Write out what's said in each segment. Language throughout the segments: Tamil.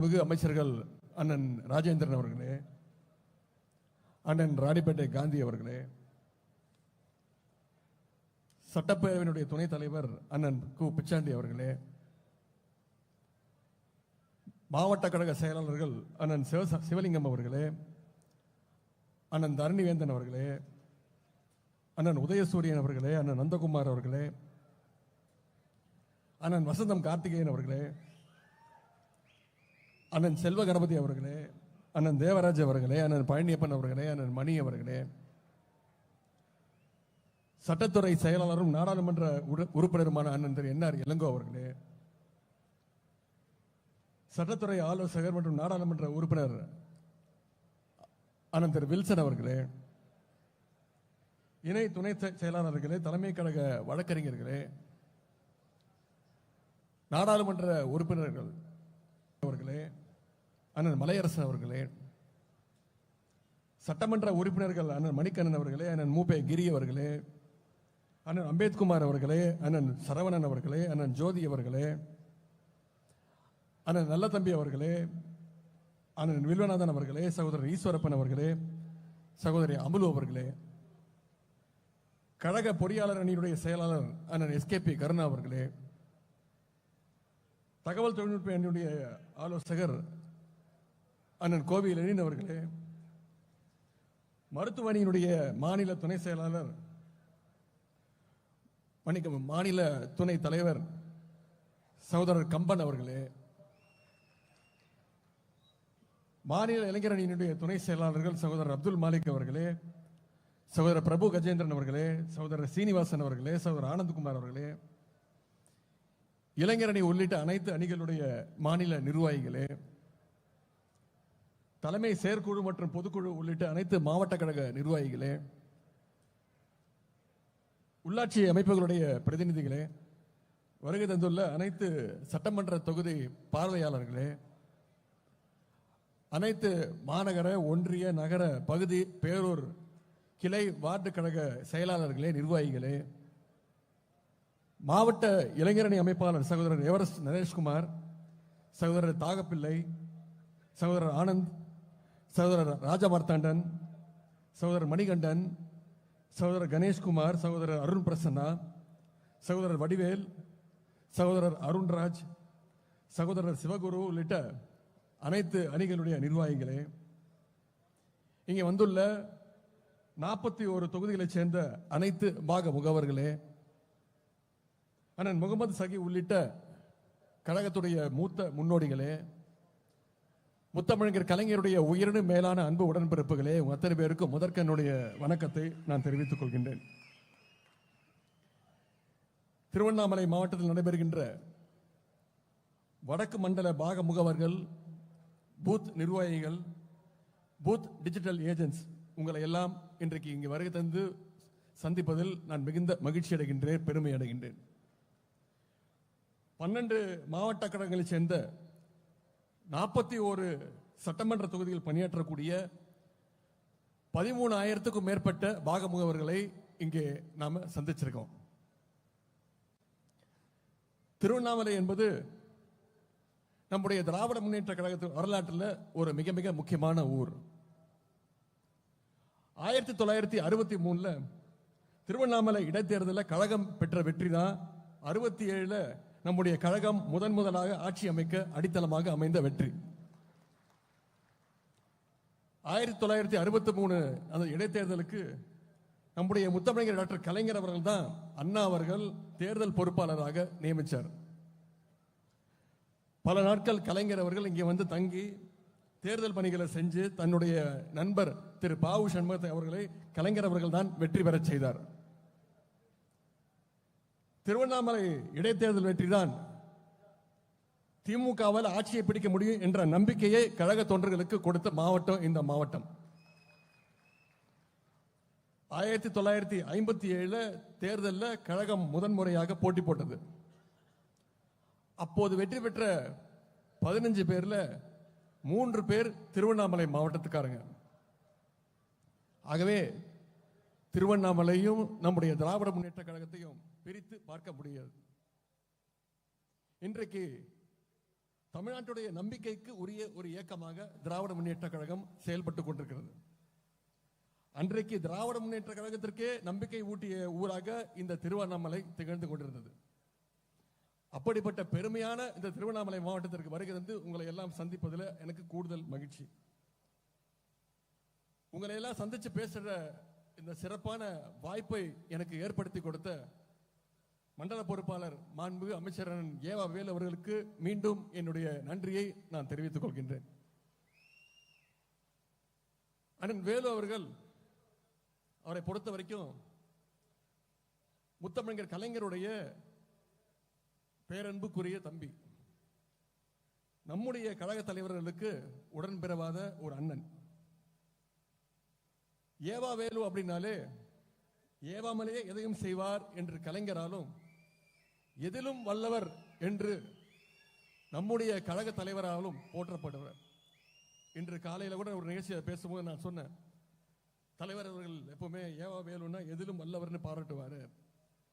மிகு அமைச்சர்கள் அண்ணன் ராஜேந்திரன் அவர்களே அண்ணன் ராணிப்பேட்டை காந்தி அவர்களே சட்டப்பேரவையினுடைய துணைத் தலைவர் அண்ணன் கு. பிச்சாண்டி அவர்களே மாவட்ட கழக செயலாளர்கள் அண்ணன் சிவ சிவலிங்கம் அவர்களே அண்ணன் தரணிவேந்தன் அவர்களே அண்ணன் உதயசூரியன் அவர்களே அண்ணன் நந்தகுமார் அவர்களே அண்ணன் வசந்தம் கார்த்திகேயன் அவர்களே அண்ணன் செல்வ கணபதி அவர்களே அண்ணன் தேவராஜ் அவர்களே அண்ணன் பழனியப்பன் அவர்களே அண்ணன் மணி அவர்களே சட்டத்துறை செயலாளரும் நாடாளுமன்ற உறு- உறுப்பினருமான அண்ணன் திரு என்ஆர் இளங்கோ அவர்களே சட்டத்துறை ஆலோசகர் மற்றும் நாடாளுமன்ற உறுப்பினர் அண்ணன் திரு வில்சன் அவர்களே இணை துணை செயலாளர்களே தலைமை கழக வழக்கறிஞர்களே நாடாளுமன்ற உறுப்பினர்கள் அவர்களே அண்ணன் மலையரசன் அவர்களே சட்டமன்ற உறுப்பினர்கள் அண்ணன் மணிக்கண்ணன் அவர்களே அண்ணன் மூப்பே கிரி அவர்களே அண்ணன் அம்பேத்குமார் அவர்களே அண்ணன் சரவணன் அவர்களே அண்ணன் ஜோதி அவர்களே அண்ணன் நல்லதம்பி அவர்களே அண்ணன் வில்வநாதன் அவர்களே சகோதரர் ஈஸ்வரப்பன் அவர்களே சகோதரி அமுலு அவர்களே கழக பொறியாளர் அணியினுடைய செயலாளர் அண்ணன் எஸ்கேபி கருணா அவர்களே தகவல் தொழில்நுட்ப என்னுடைய ஆலோசகர் அண்ணன் கோவி லெனின் அவர்களே மருத்துவமனையினுடைய மாநில துணை செயலாளர் மன்னிக்கவும் மாநில துணை தலைவர் சகோதரர் கம்பன் அவர்களே மாநில இளைஞரணியினுடைய துணை செயலாளர்கள் சகோதரர் அப்துல் மாலிக் அவர்களே சகோதரர் பிரபு கஜேந்திரன் அவர்களே சகோதரர் சீனிவாசன் அவர்களே சகோதரர் ஆனந்த்குமார் அவர்களே இளைஞரணி உள்ளிட்ட அனைத்து அணிகளுடைய மாநில நிர்வாகிகளே தலைமை செயற்குழு மற்றும் பொதுக்குழு உள்ளிட்ட அனைத்து மாவட்ட கழக நிர்வாகிகளே உள்ளாட்சி அமைப்புகளுடைய பிரதிநிதிகளே வருகை தந்துள்ள அனைத்து சட்டமன்ற தொகுதி பார்வையாளர்களே அனைத்து மாநகர ஒன்றிய நகர பகுதி பேரூர் கிளை வார்டு கழக செயலாளர்களே நிர்வாகிகளே மாவட்ட இளைஞரணி அமைப்பாளர் சகோதரர் எவரஸ்ட் நரேஷ்குமார் சகோதரர் தாகப்பிள்ளை சகோதரர் ஆனந்த் சகோதரர் ராஜமார்த்தாண்டன் சகோதரர் மணிகண்டன் சகோதரர் கணேஷ்குமார் சகோதரர் அருண் பிரசன்னா சகோதரர் வடிவேல் சகோதரர் அருண்ராஜ் சகோதரர் சிவகுரு உள்ளிட்ட அனைத்து அணிகளுடைய நிர்வாகிகளே இங்கே வந்துள்ள நாற்பத்தி ஒரு தொகுதிகளைச் சேர்ந்த அனைத்து பாக முகவர்களே அண்ணன் முகமது சகி உள்ளிட்ட கழகத்துடைய மூத்த முன்னோடிகளே முத்தமிழங்கர் கலைஞருடைய உயிரினும் மேலான அன்பு உடன்பிறப்புகளே அத்தனை பேருக்கும் முதற்கனுடைய வணக்கத்தை நான் தெரிவித்துக் கொள்கின்றேன். திருவண்ணாமலை மாவட்டத்தில் நடைபெறுகின்ற வடக்கு மண்டல பாக முகவர்கள் பூத் நிர்வாகிகள் பூத் டிஜிட்டல் ஏஜென்ட்ஸ் உங்களை எல்லாம் இன்றைக்கு இங்கே வருகை தந்து சந்திப்பதில் நான் மிகுந்த மகிழ்ச்சி அடைகின்றேன் பெருமை அடைகின்றேன் பன்னெண்டு மாவட்ட கழகங்களைச் சேர்ந்த நாற்பத்தி ஒரு சட்டமன்ற தொகுதியில் பணியாற்றக்கூடிய பதிமூணாயிரத்துக்கும் மேற்பட்ட பாக முகவர்களை இங்கே நாம சந்திச்சிருக்கோம். திருவண்ணாமலை என்பது நம்முடைய திராவிட முன்னேற்ற கழகத்தின் வரலாற்றில் ஒரு மிக மிக முக்கியமான ஊர். ஆயிரத்தி தொள்ளாயிரத்தி அறுபத்தி மூணில் திருவண்ணாமலை இடைத்தேர்தலில் கழகம் பெற்ற வெற்றி தான் அறுபத்தி ஏழில் நம்முடைய கழகம் முதன் முதலாக ஆட்சி அமைக்க அடித்தளமாக அமைந்த வெற்றி. ஆயிரத்தி தொள்ளாயிரத்தி அறுபத்தி மூணு அந்த இடைத்தேர்தலுக்கு நம்முடைய முத்தமிழர் டாக்டர் கலைஞர் அவர்கள் தான் அண்ணா அவர்கள் தேர்தல் பொறுப்பாளராக நியமித்தார் பல நாட்கள் கலைஞர் அவர்கள் இங்கே வந்து தங்கி தேர்தல் பணிகளை செஞ்சு தன்னுடைய நண்பர் திரு பாவு சண்முகத்தை அவர்களை கலைஞர் அவர்கள் தான் வெற்றி பெறச் செய்தார். திருவண்ணாமலை இடைத்தேர்தல் வெற்றிதான் திமுகவால் ஆட்சியை பிடிக்க முடியும் என்ற நம்பிக்கையை கழக தொண்டர்களுக்கு கொடுத்த மாவட்டம் இந்த மாவட்டம். ஆயிரத்தி தொள்ளாயிரத்தி ஐம்பத்தி ஏழுல தேர்தலில் கழகம் முதன்முறையாக போட்டி போட்டது. அப்போது வெற்றி பெற்ற பதினஞ்சு பேர்ல மூன்று பேர் திருவண்ணாமலை மாவட்டத்துக்காரங்க. ஆகவே திருவண்ணாமலையும் நம்முடைய திராவிட முன்னேற்ற கழகத்தையும் பிரித்து பார்க்க முடியாது. இன்றைக்கு தமிழ்நாட்டுடைய நம்பிக்கைக்கு உரிய ஒரு இயக்கமாக திராவிட முன்னேற்ற கழகம் செயல்பட்டு கொண்டிருக்கிறது. அன்றைக்கு திராவிட முன்னேற்ற கழகத்திற்கே நம்பிக்கை ஊட்டிய ஊராக இந்த திருவண்ணாமலை திகழ்ந்து கொண்டிருந்தது. அப்படிப்பட்ட பெருமையான இந்த திருவண்ணாமலை மாவட்டத்திற்கு வருகை தந்து உங்களை எல்லாம் சந்திப்பதில் எனக்கு கூடுதல் மகிழ்ச்சி. உங்களை எல்லாம் சந்திச்சு பேசுற இந்த சிறப்பான வாய்ப்பை எனக்கு ஏற்படுத்தி கொடுத்த மண்டல பொறுப்பாளர் மாண்புமிகு அமைச்சரன் ஏவா வேல் அவர்களுக்கு மீண்டும் என்னுடைய நன்றியை நான் தெரிவித்துக் கொள்கின்றேன். அண்ணன் வேலு அவர்கள் அவரை பொறுத்த வரைக்கும் முத்தமிழர் கலைஞருடைய பேரன்புக்குரிய தம்பி. நம்முடைய கழக தலைவர்களுக்கு உடன்பிறவாத ஒரு அண்ணன். ஏவா வேலு அப்படின்னாலே ஏவாமலேயே எதையும் செய்வார் என்று கலைஞராலும் எதிலும் வல்லவர் என்று நம்முடைய கழக தலைவராலும் போற்றப்படுவர். இன்று காலையில் கூட ஒரு நிகழ்ச்சியை பேசும்போது நான் சொன்னேன். தலைவர் அவர்கள் எப்பவுமே ஏவா வேலுன்னா எதிலும் வல்லவர்னு பாராட்டுவார்.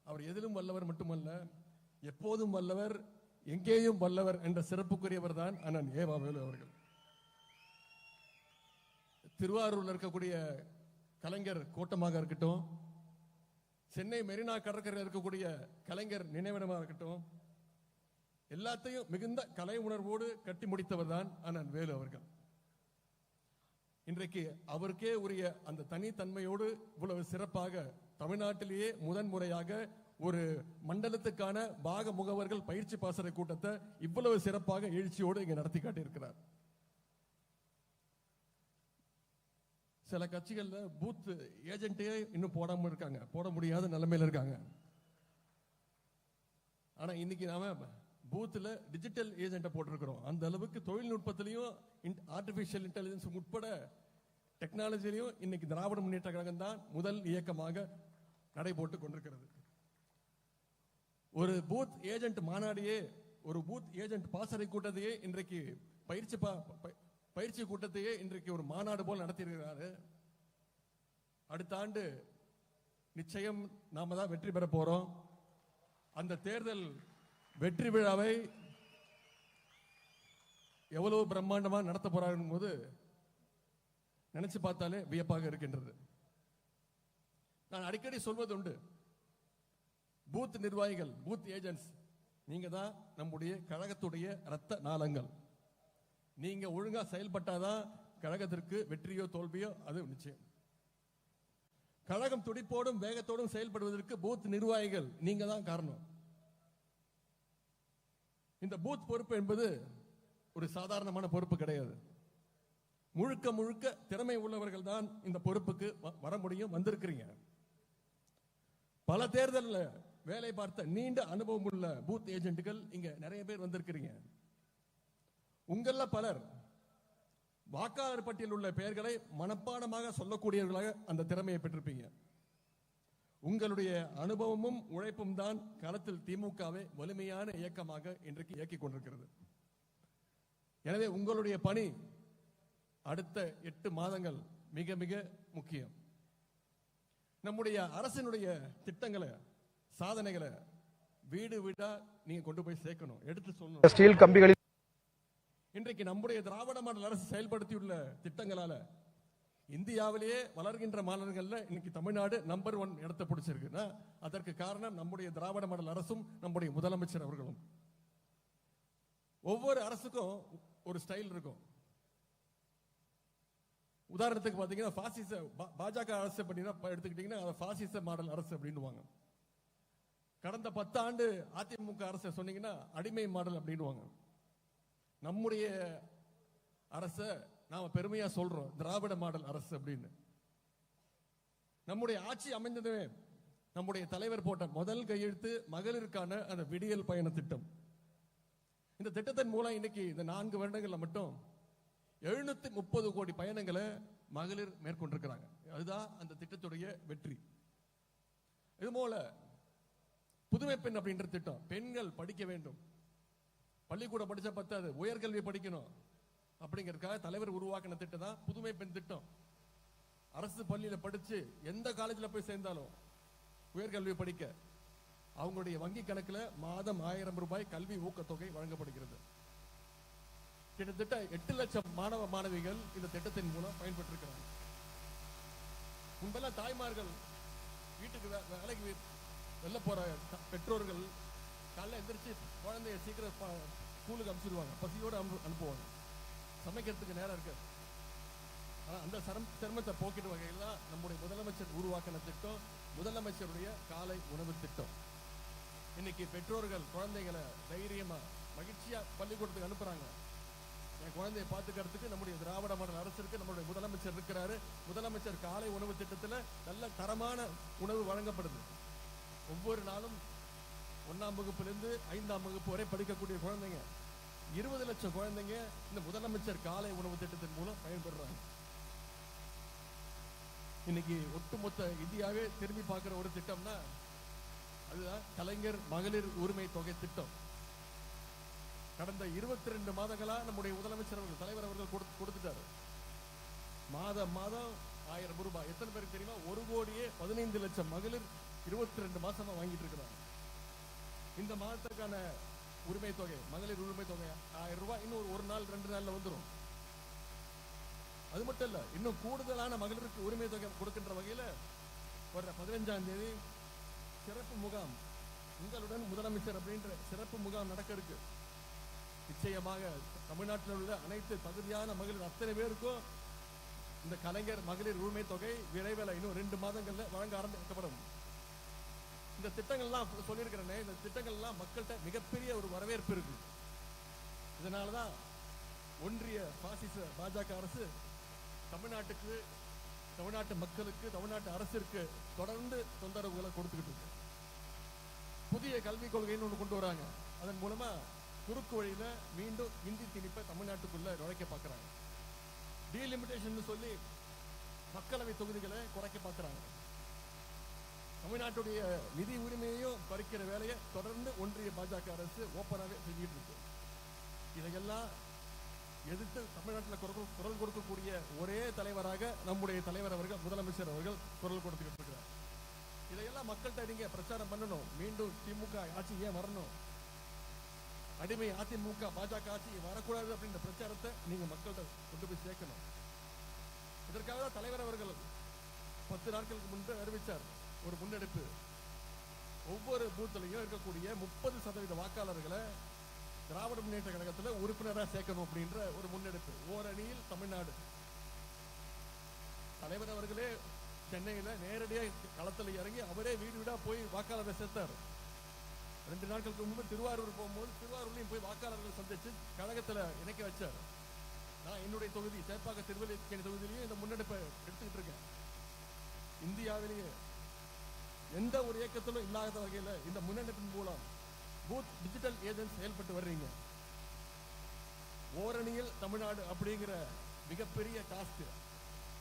அவர் எதிலும் வல்லவர் மட்டுமல்ல எப்போதும் வல்லவர் எங்கேயும் வல்லவர் என்ற சிறப்புக்குரியவர் தான் அண்ணன் ஏவா வேலு அவர்கள். திருவாரூரில் இருக்கக்கூடிய கலைஞர் கோட்டமாக இருக்கட்டும் சென்னை மெரினா கடற்கரையில் இருக்கக்கூடிய கலைஞர் நினைவிடமாக இருக்கட்டும் எல்லாத்தையும் மிகுந்த கலை உணர்வோடு கட்டி முடித்தவர் தான் அண்ணன் வேலு அவர்கள். இன்றைக்கு அவருக்கே உரிய அந்த தனித்தன்மையோடு இவ்வளவு சிறப்பாக தமிழ்நாட்டிலேயே முதன் முறையாக ஒரு மண்டலத்துக்கான பாக முகவர்கள் பயிற்சி பாசறை கூட்டத்தை இவ்வளவு சிறப்பாக எழுச்சியோடு இங்க நடத்தி காட்டியிருக்கிறார். சில கட்சிகளில் பூத் ஏஜென்ட்டே இன்னும் போடாமல் இருக்காங்க. போட முடியாத நிலைமையில் இருக்காங்க. ஆனால் இன்னைக்கு நாம பூத்தில் டிஜிட்டல் ஏஜென்ட்டை போட்டிருக்கிறோம். அந்த அளவுக்கு தொழில்நுட்பத்திலையும் ஆர்டிஃபிஷியல் இன்டெலிஜென்ஸ் உட்பட டெக்னாலஜிலையும் இன்னைக்கு திராவிட முன்னேற்ற கழகம் தான் முதல் இயக்கமாக நடைபோட்டு கொண்டிருக்கிறது. ஒரு பூத் ஏஜென்ட் மாநாடையே ஒரு பூத் ஏஜென்ட் பாசறை கூட்டத்தையே இன்றைக்கு பயிற்சி பா- ப- பயிற்சி கூட்டத்தையே இன்றைக்கு ஒரு மாநாடு போல் நடத்தியிருக்கிறாரு. அடுத்த ஆண்டு நிச்சயம் நாம தான் வெற்றி பெற போறோம். அந்த தேர்தல் வெற்றி விழாவை எவ்வளவு பிரம்மாண்டமாக நடத்த போறாருன்னு போது நினைச்சு பார்த்தாலே வியப்பாக இருக்கின்றது. நான் அடிக்கடி சொல்வது உண்டு. பூத் நிர்வாகிகள் பூத் ஏஜென்ட்ஸ் நீங்க தான் நம்முடைய கழகத்துடைய ரத்த நாளங்கள். நீங்க ஒழுங்கா செயல்பட்டாதான் கழகத்திற்கு வெற்றியோ தோல்வியோ அது நிச்சயம். கழகம் துடிப்போடும் வேகத்தோடும் செயல்படுவதற்கு பூத் நிர்வாகிகள் நீங்க தான் காரணம். இந்த பூத் பொறுப்பு என்பது ஒரு சாதாரணமான பொறுப்பு கிடையாது. முழுக்க முழுக்க திறமை உள்ளவர்கள் தான் இந்த பொறுப்புக்கு வ- வர முடியும் வந்திருக்கிறீங்க. பல தேர்தலில் வேலை பார்த்த நீண்ட அனுபவம் உள்ள பூத் ஏஜென்ட்டுகள் இங்க நிறைய பேர் வந்திருக்கிறீங்க. உங்கள பலர் வாக்காளர் பட்டியலில் உள்ள பெயர்களை மனப்பாடமாக சொல்லக்கூடியவர்களாக அந்த திறமையை பெற்றிருப்பீங்க. உங்களுடைய அனுபவமும் உழைப்பும் தான் களத்தில் திமுகவை வலிமையான இயக்கமாக இன்றைக்கு இயக்கிக் கொண்டிருக்கிறது. எனவே உங்களுடைய பணி அடுத்த எட்டு மாதங்கள் மிக மிக முக்கியம். நம்முடைய அரசினுடைய திட்டங்களை சாதனைகளை வீடு வீடா நீங்க கொண்டு போய் சேர்க்கணும். எடுத்து சொல்லணும். ஸ்டீல் கம்பிகளில் இன்றைக்கு நம்முடைய திராவிட மாடல் அரசு செயல்படுத்தியுள்ள திட்டங்களால இந்தியாவிலேயே வளர்கின்ற மாநிலங்களில் இன்னைக்கு தமிழ்நாடு நம்பர் ஒன் இடத்தை பிடிச்சிருக்குன்னா அதற்கு காரணம் நம்முடைய திராவிட மாடல் அரசும் நம்முடைய முதலமைச்சர் அவர்களும். ஒவ்வொரு அரசுக்கும் ஒரு ஸ்டைல் இருக்கும். உதாரணத்துக்கு பார்த்தீங்கன்னா பாசிச பா- பாஜக அரசு அப்படின்னா எடுத்துக்கிட்டீங்கன்னா அதை பாசிச மாடல் அரசு அப்படின்னுவாங்க. கடந்த பத்து ஆண்டு அதிமுக அரசை சொன்னீங்கன்னா அடிமை மாடல் அப்படின்னுவாங்க. நம்முடைய அரச நாம பெருமையா சொல்றோம் திராவிட மாடல் அரசு அப்படின்னு. நம்முடைய ஆட்சி அமைந்ததுமே நம்முடைய தலைவர் போட்ட முதல் கையெழுத்து மகளிருக்கான அந்த விடியல் பயண திட்டம். இந்த திட்டத்தின் மூலம் இன்னைக்கு இந்த நான்கு வருடங்கள்ல மட்டும் எழுநூத்தி முப்பது கோடி பயணங்களை மகளிர் மேற்கொண்டிருக்கிறாங்க. அதுதான் அந்த திட்டத்துடைய வெற்றி. இது போல புதுமை பெண் அப்படின்ற திட்டம் பெண்கள் படிக்க வேண்டும். பள்ளிக்கூடம் படிச்சா பத்தாது. உயர்கல்வி படிக்கணும். அப்படிங்கறதுக்காக தலைவர் உருவாக்கின திட்டம் தான் புதுமை பெண் திட்டம். அரசு பள்ளியில படிச்சு எந்த காலேஜில் போய் சேர்ந்தாலும் உயர்கல்வி படிக்க அவங்களுடைய வங்கி கணக்கில் மாதம் ஆயிரம் ரூபாய் கல்வி ஊக்கத்தொகை வழங்கப்படுகிறது. கிட்டத்தட்ட எட்டு லட்சம் மாணவ மாணவிகள் இந்த திட்டத்தின் மூலம் பயன்பெற்றிருக்கிறாங்க. முன்பெல்லாம் தாய்மார்கள் வீட்டுக்கு வே- வேலைக்கு வெளில போற த- பெற்றோர்கள் காலைல எந்திரிச்சு குழந்தைய சீக்கிரம் ஸ்கூலுக்கு அனுப்பிச்சிடுவாங்க. பசியோடு அனு- அனுப்புவாங்க. சமைக்கிறதுக்கு நேரம் இருக்காது ஆனால் அந்த சிரம் சிரமத்தை போக்கிட்டு வகையில் தான் நம்முடைய முதலமைச்சர் உருவாக்கின திட்டம் முதலமைச்சருடைய காலை உணவு திட்டம். இன்னைக்கு பெற்றோர்கள் குழந்தைகளை தைரியமாக மகிழ்ச்சியாக பள்ளிக்கூடத்துக்கு அனுப்புகிறாங்க என் குழந்தையை பார்த்துக்கிறதுக்கு நம்முடைய திராவிட மாடல் அரசு இருக்கு நம்மளுடைய முதலமைச்சர் இருக்கிறாரு. முதலமைச்சர் காலை உணவு திட்டத்தில் நல்ல தரமான உணவு வழங்கப்படுது. ஒவ்வொரு நாளும் ஒண்ணாம் வகுப்புலேருந்து ஐந்தாம் வகுப்பு வரை படிக்கக்கூடிய குழந்தைங்க. இருபது லட்சம் குழந்தைங்க இந்த முதலமைச்சர் காலை உணவு திட்டத்தின் மூலம் பயன்பெறுறாங்க. இன்னைக்கு ஒட்டுமொத்த இந்தியாவே திரும்பி பார்க்குற ஒரு திட்டம்னா அதுதான் கலைஞர் மகளிர் உரிமை தொகை திட்டம். கடந்த இருபத்தி ரெண்டு மாதங்களா நம்முடைய முதலமைச்சர் அவர்கள் தலைவர் அவர்கள் கொடுத்து- கொடுத்துட்டாரு. மாதம் மாதம் ஆயிரம் ரூபாய். எத்தனை பேருக்கு தெரியுமா? ஒரு கோடியே பதினைந்து லட்சம் மகளிர் இருபத்தி ரெண்டு மாசமா வாங்கிட்டு இருக்கிறாங்க. இந்த மாதத்துக்கான உரிமை தொகை மகளிர் உரிமை தொகை ஆயிரம் ரூபாய். இன்னும் ஒரு- நாள் ரெண்டு நாள்ல வந்துரும். அது மட்டும் இல்ல இன்னும் கூடுதலான மகளிருக்கு உரிமை தொகை கொடுக்கின்ற வகையில வர்ற பதினஞ்சாம் தேதி சிறப்பு முகாம் உங்களுடன் முதலமைச்சர் அப்படின்ற சிறப்பு முகாம் நடக்க இருக்கு. நிச்சயமாக தமிழ்நாட்டில் உள்ள அனைத்து தகுதியான மகளிர் அத்தனை பேருக்கும் இந்த கலைஞர் மகளிர் உரிமை தொகை விரைவில் இன்னும் ரெண்டு மாதங்கள்ல வழங்க ஆரம்பிக்கப்படும். இந்த திட்டங்கள்லாம் சொல்லியிருக்கிறேனே இந்த திட்டங்கள்லாம் மக்கள்கிட்ட மிகப்பெரிய ஒரு வரவேற்பு இருக்கு. இதனாலதான் ஒன்றிய பாசிச பாஜக அரசு தமிழ்நாட்டுக்கு தமிழ்நாட்டு மக்களுக்கு தமிழ்நாட்டு அரசிற்கு தொடர்ந்து தொந்தரவுகளை கொடுத்துக்கிட்டு இருக்கு. புதிய கல்விக் கொள்கைன்னு ஒன்று கொண்டு வராங்க. அதன் மூலமா குறுக்கு வழியில மீண்டும் இந்தி திணிப்பை தமிழ்நாட்டுக்குள்ள நுழைக்க பார்க்கறாங்க டீலிமிட்டேஷன் சொல்லி மக்களவை தொகுதிகளை குறைக்க பார்க்கறாங்க தமிழ்நாட்டுடைய நிதி உரிமையையும் பறிக்கிற வேலையை தொடர்ந்து ஒன்றிய பாஜக அரசு ஓப்பனாகவே செஞ்சுட்டு இருக்கு. இதையெல்லாம் எதிர்த்து தமிழ்நாட்டில் குரல் குரல் கொடுக்கக்கூடிய ஒரே தலைவராக நம்முடைய தலைவர் அவர்கள் முதலமைச்சர் அவர்கள் குரல் கொடுத்துக்கிட்டு இருக்கிறார். இதையெல்லாம் மக்கள்கிட்ட நீங்க பிரச்சாரம் பண்ணணும். மீண்டும் திமுக ஆட்சி ஏன் வரணும்? அடிமை அதிமுக பாஜக ஆட்சி வரக்கூடாது அப்படின்ற பிரச்சாரத்தை நீங்க மக்கள்கிட்ட கொண்டு போய் சேர்க்கணும். இதற்காக தான் தலைவர் அவர்கள் பத்து நாட்களுக்கு முன்பு அறிவிச்சார். ஒரு முன்னெடுப்பு. ஒவ்வொரு பூத்துலையும் இருக்கக்கூடிய முப்பது சதவீத வாக்காளர்களை திராவிட முன்னேற்ற கழகத்தில் உறுப்பினராக சேர்க்கணும் அப்படின்ற ஒரு முன்னெடுப்பு. ஓரணியில் தமிழ்நாடு. தலைவர் அவர்களே சென்னையில் நேரடியாக களத்துல இறங்கி அவரே வீடு வீடாக போய் வாக்காளரை சேர்த்தார். ரெண்டு நாட்களுக்கு முன்பு திருவாரூர் போகும்போது திருவாரூர்லையும் போய் வாக்காளர்கள் சந்திச்சு கழகத்தில் இணைக்க வச்சார். நான் என்னுடைய தொகுதி சேப்பாக்க திருவல்லிக்கேணி தொகுதியிலையும் இந்த முன்னெடுப்பை எடுத்துக்கிட்டு இருக்கேன். இந்தியாவிலேயே எந்த ஒரு இயக்கத்திலும் இல்லாத வகையில இந்த முன்னெடுப்பின் மூலம் பூத் டிஜிட்டல் ஏஜென்ட் செயல்பட்டு வர்றீங்க. ஓரணியில் தமிழ்நாடு அப்படிங்கிற மிகப்பெரிய டாஸ்க்.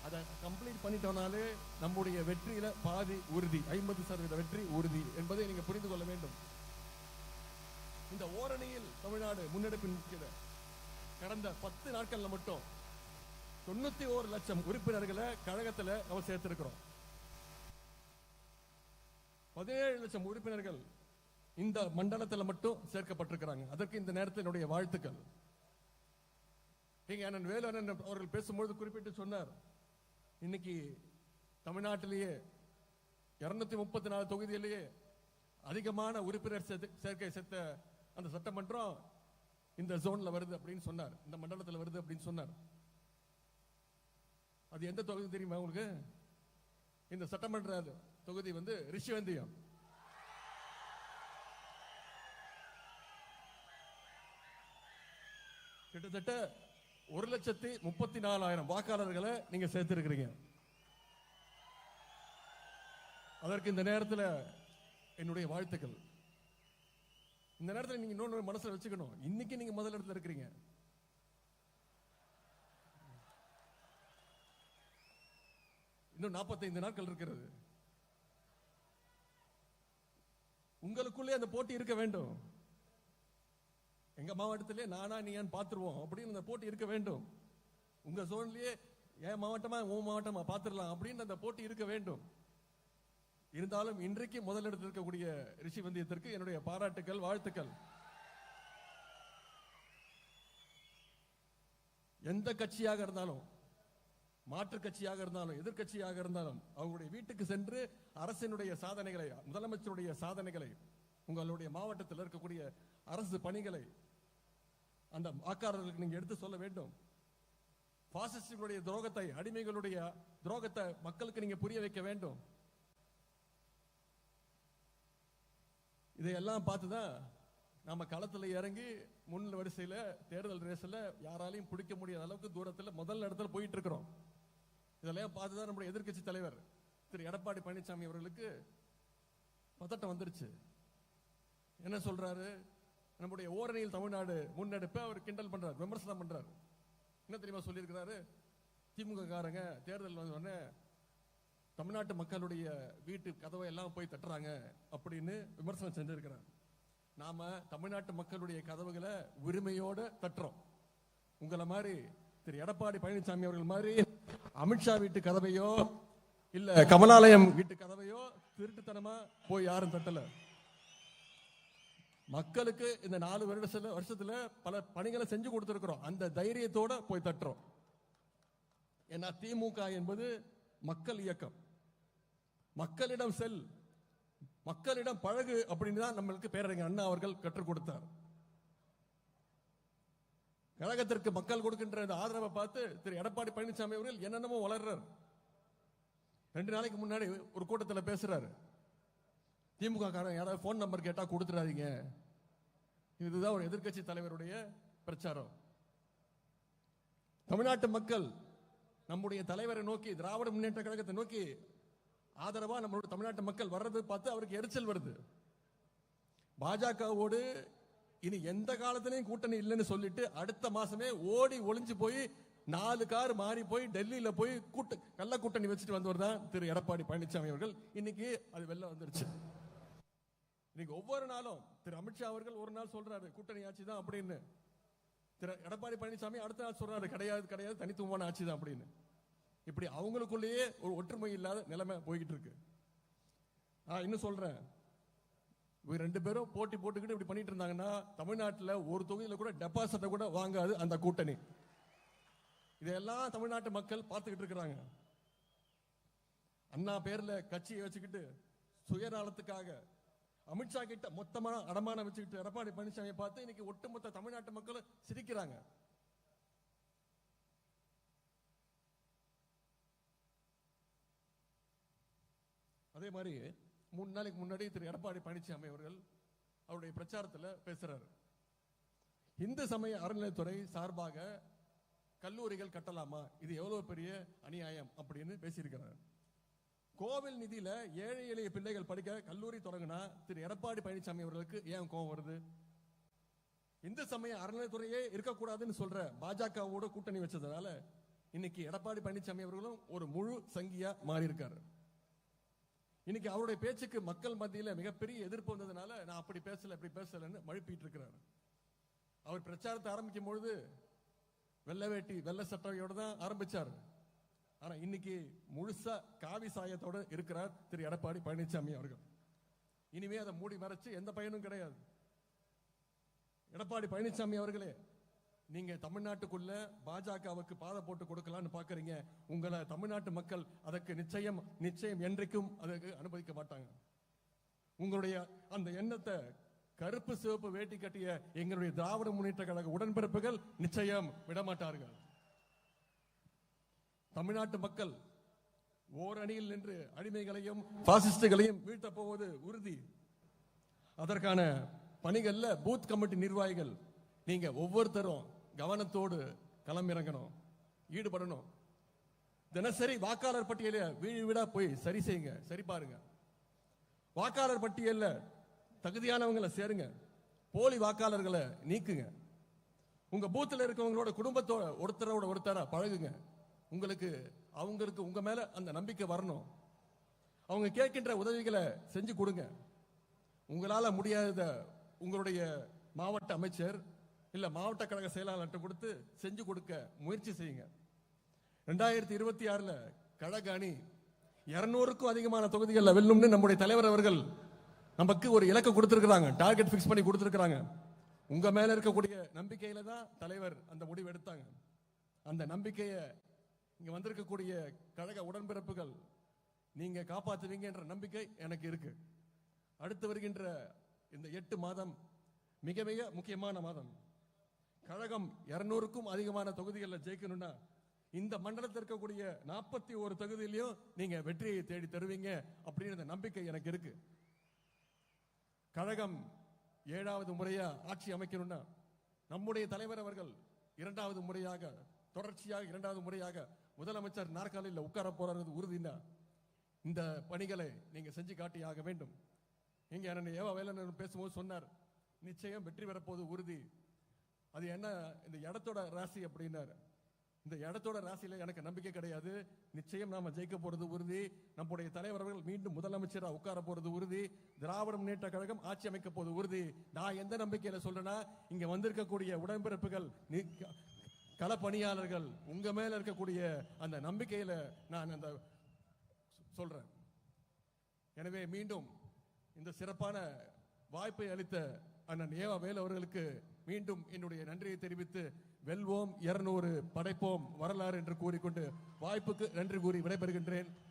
அதை கம்ப்ளீட் பண்ணிட்டோம்னாலே நம்முடைய வெற்றியில பாதி உறுதி ஐம்பது சதவீத வெற்றி உறுதி என்பதை நீங்க புரிந்து கொள்ள வேண்டும். இந்த ஓரணியில் தமிழ்நாடு முன்னெடுப்பின் கீழே கடந்த பத்து நாட்கள்ல மட்டும் தொண்ணூத்தி ஓரு லட்சம் உறுப்பினர்களை கழகத்துல நம்ம சேர்த்திருக்கிறோம். பதினேழு லட்சம் உறுப்பினர்கள் இந்த மண்டலத்தில் மட்டும் சேர்க்கப்பட்டிருக்கிறாங்க. அதற்கு இந்த நேரத்தில் என்னுடைய வாழ்த்துக்கள். இங்க அண்ணன் வேலண்ணன் அவர்கள் பேசும்பொழுது குறிப்பிட்டு சொன்னார். இன்னைக்கு தமிழ்நாட்டிலேயே இருநூத்தி முப்பத்தி நாலு தொகுதியிலேயே அதிகமான உறுப்பினர் சேர்க்கை சேர்த்த அந்த சட்டமன்றம் இந்த ஜோன்ல வருது அப்படின்னு சொன்னார். இந்த மண்டலத்தில் வருது அப்படின்னு சொன்னார். அது எந்த தொகுதி தெரியுமா உங்களுக்கு? இந்த சட்டமன்ற தொகுதி வந்து ரிஷிவந்தியம். கிட்டத்தட்ட ஒரு லட்சத்தி முப்பத்தி நாலாயிரம் வாக்காளர்களை நீங்க சேர்த்திருக்கிறீங்க. அதற்கு இந்த நேரத்தில் என்னுடைய வாழ்த்துக்கள். இந்த நேரத்தில் நீங்க இன்னொன்று மனசில் வச்சுக்கணும். இன்னைக்கு நீங்க முதல் இடத்துல இருக்கிறீங்க. இன்னும் 45 நாட்கள் இருக்கிறது. உங்களுக்குள்ளே அந்த போட்டி இருக்க வேண்டும். எங்க மாவட்டத்திலே நானா நீயான்னு பார்த்துருவோம். அப்படின்னு அந்த போட்டி இருக்க வேண்டும். உங்க சோன்லயே என் மாவட்டமா உன் மாவட்டமா பார்த்துடலாம் அப்படின்னு அந்த போட்டி இருக்க வேண்டும். இருந்தாலும் இன்றைக்கு முதலிடத்தில் இருக்கக்கூடிய ரிஷி வந்தியத்திற்கு என்னுடைய பாராட்டுக்கள் வாழ்த்துக்கள். எந்த கட்சியாக இருந்தாலும் மாற்றுக் கட்சியாக இருந்தாலும் எதிர்க்கட்சியாக இருந்தாலும் அவங்களுடைய வீட்டுக்கு சென்று அரசினுடைய சாதனைகளை முதலமைச்சருடைய சாதனைகளை உங்களுடைய மாவட்டத்தில் இருக்கக்கூடிய அரசு பணிகளை அந்த வாக்காளர்களுக்கு நீங்க எடுத்து சொல்ல வேண்டும். பாசிஸ்டுடைய துரோகத்தை அடிமைகளுடைய துரோகத்தை மக்களுக்கு நீங்க புரிய வைக்க வேண்டும். இதையெல்லாம் பார்த்துதான் நாம களத்தில் இறங்கி முன் வரிசையில தேர்தல் ரேஸ்ல யாராலையும் பிடிக்க முடியாத அளவுக்கு தூரத்துல முதல் இடத்துல போயிட்டு இருக்கிறோம். இதெல்லாம் பார்த்துதான் நம்முடைய எதிர்க்கட்சி தலைவர் திரு எடப்பாடி பழனிசாமி அவர்களுக்கு பதட்டம் வந்துருச்சு. என்ன சொல்றாரு? நம்முடைய ஓரணியில் தமிழ்நாடு முன்னெடுப்பை அவர் கிண்டல் பண்றாரு விமர்சனம் பண்றாரு. என்ன தெரியுமா சொல்லியிருக்கிறாரு? திமுக காரங்க தேர்தல் வந்த உடனே தமிழ்நாட்டு மக்களுடைய வீட்டு கதவை எல்லாம் போய் தட்டுறாங்க அப்படின்னு விமர்சனம் செஞ்சிருக்கிறார். நாம தமிழ்நாட்டு மக்களுடைய கதவுகளை உரிமையோட தட்டுறோம். உங்களை மாதிரி திரு எடப்பாடி பழனிசாமி அவர்கள் மாதிரி அமித்ஷா வீட்டு கதவையோ இல்ல கமலாலயம் வீட்டு கதவையோ திருட்டுத்தனமா போய் யாரும் தட்டல. மக்களுக்கு இந்த நாலு வருடத்துல வருஷத்துல பல பணிகளை செஞ்சு கொடுத்துருக்கிறோம். அந்த தைரியத்தோட போய் தட்டுறோம். ஏன்னா திமுக என்பது மக்கள் இயக்கம். மக்களிடம் செல் மக்களிடம் பழகு அப்படின்னு தான் நம்மளுக்கு பேரறிஞர் அண்ணா அவர்கள் கற்றுக் கொடுத்தார். கழகத்திற்கு மக்கள் கொடுக்கின்ற ஆதரவை பார்த்து திரு எடப்பாடி பழனிசாமி அவர்கள் என்னென்னமோ வளர்றார். ரெண்டு நாளைக்கு முன்னாடி ஒரு கூட்டத்தில் பேசுறாரு. திமுக காரன் யாராவது ஃபோன் நம்பர் கேட்டால் கொடுத்துடாதீங்க. இதுதான் ஒரு எதிர்க்கட்சி தலைவருடைய பிரச்சாரம். தமிழ்நாட்டு மக்கள் நம்முடைய தலைவரை நோக்கி திராவிட முன்னேற்ற கழகத்தை நோக்கி ஆதரவா நம்மளுடைய தமிழ்நாட்டு மக்கள் வர்றது பார்த்து அவருக்கு எரிச்சல் வருது. பாஜகவோடு இனி எந்த காலத்திலையும் கூட்டணி இல்லைன்னு சொல்லிட்டு அடுத்த மாசமே ஓடி ஒளிஞ்சு போய் நாலு கார் மாறி போய் டெல்லியில போய் கூட்ட கள்ள கூட்டணி வச்சுட்டு வந்தவர் தான் திரு எடப்பாடி பழனிசாமி அவர்கள். இன்னைக்கு அது வெளில வந்துருச்சு. இன்னைக்கு ஒவ்வொரு நாளும் திரு அமித்ஷா அவர்கள் ஒரு நாள் சொல்றாரு கூட்டணி ஆட்சி தான் அப்படின்னு. திரு எடப்பாடி பழனிசாமி அடுத்த நாள் சொல்றாரு கிடையாது கிடையாது தனித்துவமான ஆட்சி தான் அப்படின்னு. இப்படி அவங்களுக்குள்ளேயே ஒரு ஒற்றுமை இல்லாத நிலைமை போய்கிட்டு இருக்கு. நான் இன்னும் சொல்றேன் இவங்க ரெண்டு பேரும் போட்டி போட்டுக்கிட்டு இப்படி பண்ணிட்டு இருந்தாங்கன்னா தமிழ்நாட்டில் ஒரு தொகுதியில் கூட டெபாசிட்டை கூட வாங்காது அந்த கூட்டணி. இதெல்லாம் தமிழ்நாட்டு மக்கள் பார்த்துக்கிட்டு இருக்கிறாங்க. அண்ணா பேரில் கட்சியை வச்சுக்கிட்டு சுயநலத்துக்காக அமித்ஷா கிட்ட மொத்தமாக அடமானம் வச்சுக்கிட்டு எடப்பாடி பழனிசாமியை பார்த்து இன்னைக்கு ஒட்டுமொத்த தமிழ்நாட்டு மக்களும் சிரிக்கிறாங்க. அதே மாதிரி மூணு நாளைக்கு முன்னாடி திரு எடப்பாடி பழனிசாமி அவர்கள் அவருடைய பிரச்சாரத்தில் பேசுகிறார் இந்து சமய அறநிலையத்துறை சார்பாக கல்லூரிகள் கட்டலாமா? இது எவ்வளவு பெரிய அநியாயம் அப்படின்னு பேசியிருக்கிறார். கோவில் நிதியில ஏழை எளிய பிள்ளைகள் படிக்க கல்லூரி தொடங்கினா திரு எடப்பாடி பழனிசாமி அவர்களுக்கு ஏன் கோபம் வருது? இந்து சமய அறநிலையத்துறையே இருக்கக்கூடாதுன்னு சொல்ற பாஜகவோட கூட்டணி வச்சதுனால இன்னைக்கு எடப்பாடி பழனிசாமி அவர்களும் ஒரு முழு சங்கியா மாறி இருக்காரு இன்னைக்கு அவருடைய பேச்சுக்கு மக்கள் மத்தியில் மிகப்பெரிய எதிர்ப்பு வந்ததுனால நான் அப்படி பேசல இப்படி பேசலன்னு மழுப்பிட்டு இருக்கிறார் அவர் பிரச்சாரத்தை ஆரம்பிக்கும் பொழுது வெள்ளை வேட்டி வெள்ளை சட்டையோட தான் ஆரம்பிச்சார். ஆனா இன்னைக்கு முழுசா காவி சாயத்தோட இருக்கிறார் திரு எடப்பாடி பழனிசாமி அவர்கள். இனிமே அதை மூடி மறைச்சு எந்த பயனும் கிடையாது. எடப்பாடி பழனிசாமி அவர்களே நீங்க தமிழ்நாட்டுக்குள்ள பாஜகவுக்கு பாதை போட்டு கொடுக்கலாம்னு பாக்குறீங்க. உங்களை தமிழ்நாட்டு மக்கள் அதற்கு நிச்சயம் நிச்சயம் என்றைக்கும் அதற்கு அனுமதிக்க மாட்டாங்க. உங்களுடைய அந்த எண்ணத்தை கருப்பு சிவப்பு வேட்டி கட்டிய எங்களுடைய திராவிட முன்னேற்ற கழக உடன்பிறப்புகள் நிச்சயம் விடமாட்டார்கள். தமிழ்நாட்டு மக்கள் ஓர் அணியில் நின்று அடிமைகளையும் பாசிஸ்டுகளையும் வீழ்த்த போவது உறுதி. அதற்கான பணிகள்ல பூத் கமிட்டி நிர்வாகிகள் நீங்க ஒவ்வொருத்தரும் கவனத்தோடு களமிறங்கணும் ஈடுபடணும். தினசரி வாக்காளர் பட்டியல வீடு வீடா போய் சரி செய்யுங்க சரி பாருங்க. வாக்காளர் பட்டியலில் தகுதியானவங்களை சேருங்க போலி வாக்காளர்களை நீக்குங்க. உங்க பூத்தில் இருக்கவங்களோட குடும்பத்தோட ஒருத்தரோட ஒருத்தரா பழகுங்க. உங்களுக்கு அவங்களுக்கு உங்க மேல அந்த நம்பிக்கை வரணும். அவங்க கேட்கின்ற உதவிகளை செஞ்சு கொடுங்க. உங்களால முடியாத உங்களுடைய மாவட்ட அமைச்சர் இல்லை மாவட்ட கழக செயலாளர்கிட்ட கொடுத்து செஞ்சு கொடுக்க முயற்சி செய்யுங்க. ரெண்டாயிரத்தி இருபத்தி ஆறில் கழக அணி இரநூறுக்கும் அதிகமான தொகுதிகளில் வெல்லும்னு நம்முடைய தலைவர் அவர்கள் நமக்கு ஒரு இலக்கை கொடுத்துருக்குறாங்க. டார்கெட் ஃபிக்ஸ் பண்ணி கொடுத்துருக்குறாங்க. உங்கள் மேலே இருக்கக்கூடிய நம்பிக்கையில் தான் தலைவர் அந்த முடிவு எடுத்தாங்க. அந்த நம்பிக்கையை இங்கே வந்திருக்கக்கூடிய கழக உடன்பிறப்புகள் நீங்கள் காப்பாற்றுவீங்கன்ற நம்பிக்கை எனக்கு இருக்கு. அடுத்து வருகின்ற இந்த எட்டு மாதம் மிக மிக முக்கியமான மாதம். கழகம் இருநூறுக்கும் அதிகமான தொகுதிகளில் ஜெயிக்கணும்னா இந்த மண்டலத்தில் இருக்கக்கூடிய நாற்பத்தி ஒரு தொகுதியிலையும் நீங்க வெற்றியை தேடி தருவீங்க அப்படின்ற நம்பிக்கை எனக்கு இருக்கு. கழகம் ஏழாவது முறையா ஆட்சி அமைக்கணும்னா நம்முடைய தலைவர் அவர்கள் இரண்டாவது முறையாக தொடர்ச்சியாக இரண்டாவது முறையாக முதலமைச்சர் நாற்காலியில் உட்கார போறது உறுதினா இந்த பணிகளை நீங்க செஞ்சு காட்டியாக வேண்டும். இங்க அண்ணன் ஏவா வேலன் பேசும்போது சொன்னார் நிச்சயம் வெற்றி பெறப்போது உறுதி. அது என்ன இந்த இடத்தோட ராசி அப்படின்னாரு. இந்த இடத்தோட ராசியில எனக்கு நம்பிக்கை கிடையாது. நிச்சயம் நாம ஜெயிக்க போறது உறுதி. நம்முடைய தலைவர்கள் மீண்டும் முதலமைச்சராக உட்கார போறது உறுதி. திராவிட முன்னேற்ற கழகம் ஆட்சி அமைக்க போது உறுதி. நான் எந்த நம்பிக்கையில சொல்றேன்னா இங்க வந்திருக்கக்கூடிய உடன்பிறப்புகள் களப்பணியாளர்கள் உங்க மேல இருக்கக்கூடிய அந்த நம்பிக்கையில நான் அந்த சொல்றேன். எனவே மீண்டும் இந்த சிறப்பான வாய்ப்பை அளித்த அண்ணன் ஏவா வேல் அவர்களுக்கு மீண்டும் என்னுடைய நன்றியை தெரிவித்து வெல்வோம் இருநூறு படைப்போம் வரலாறு என்று கூறிக்கொண்டு வாய்ப்புக்கு நன்றி கூறி விடைபெறுகின்றேன்.